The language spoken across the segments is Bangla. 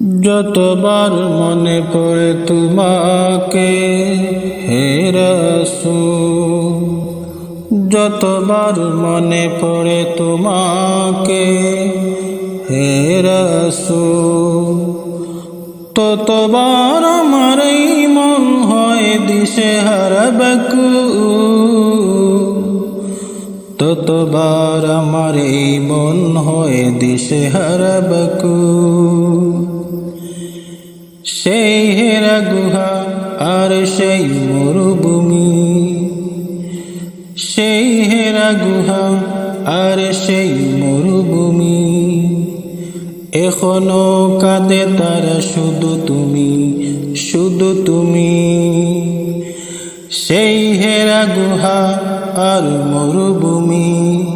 যতবার মনে পড়ে তোমাকে, হে রসূল, যতবার মনে পড়ে তোমাকে, হে রসূল, ততবার আমার মন হয় দিশে হারাবেকু ততবার আমার এই মন হয় দিশে হারাবেকু সেই হেরা গুহা আর সেই মরুভূমি। সেই হেরা গুহা আর সেই মরুভূমি। এখনও কাঁদে তারা, শুধু তুমি শুধু তুমি। সেই হেরা গুহা আর মরুভূমি।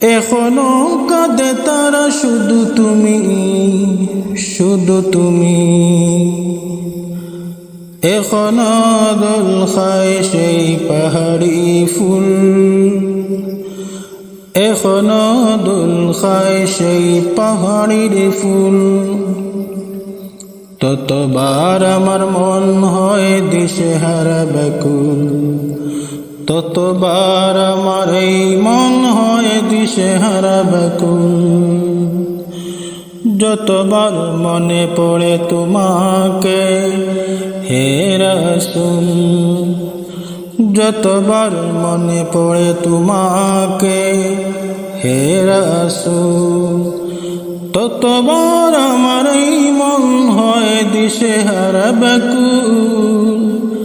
এখনও কাঁদে তারা শুধু তুমি শুধু তুমি। এখনও দোল খায় সেই পাহাড়ি ফুল। এখনও দোল খায় সেই পাহাড়ির ফুল। ততবার আমার মন হয় দিশে হারা ব্যাকুল ততবার আমার এই মন হয় দিশে হারা ব্যাকুল যতবার মনে পড়ে তোমাকে, হে যতবার মনে পড়ে তোমাকে, হে ততবার আমার মন হয় দিশে হারা ব্যাকুল